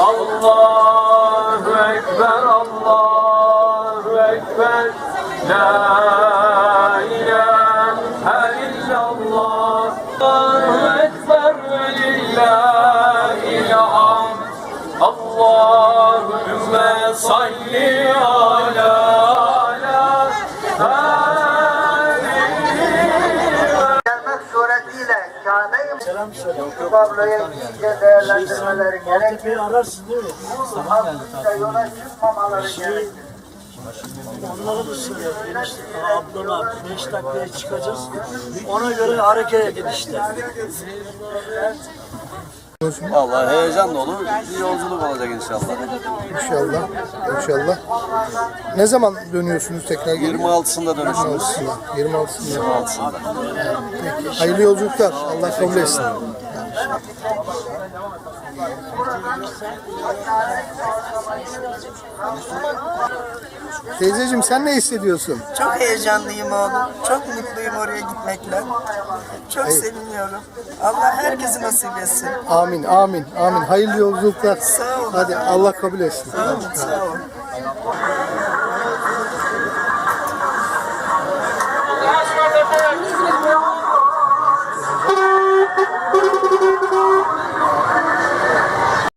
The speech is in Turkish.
Allahu Ekber, Allahu Ekber, La ilahe illallah, Allahu Ekber ve lillahil hamd. Allahümme salli ala suretiyle Kabe-i Tabloya iyice değerlendirmeleri gerekir. ararsın değil mi? Hakkında yola çıkmamaları gerekir. Onlara da söylüyorum. Enişte, ablama 5 dakikaya çıkacağız. Ona göre hareket edin işte. Vallahi heyecan dolu bir yolculuk olacak inşallah. İnşallah. İnşallah. Ne zaman dönüyorsunuz tekrar geri? 26'sında dönüşümüz. 26'sında. 26'sında. 26'sında. Hayırlı yolculuklar. Allah kabul etsin. Teyzeciğim sen ne hissediyorsun? Çok heyecanlıyım oğlum. Çok mutluyum oraya gitmekle. Çok seviniyorum. Allah herkese nasip etsin. Amin, amin, amin. Hayırlı yolculuklar. Sağ olun. Hadi Allah kabul etsin. Sağ olun.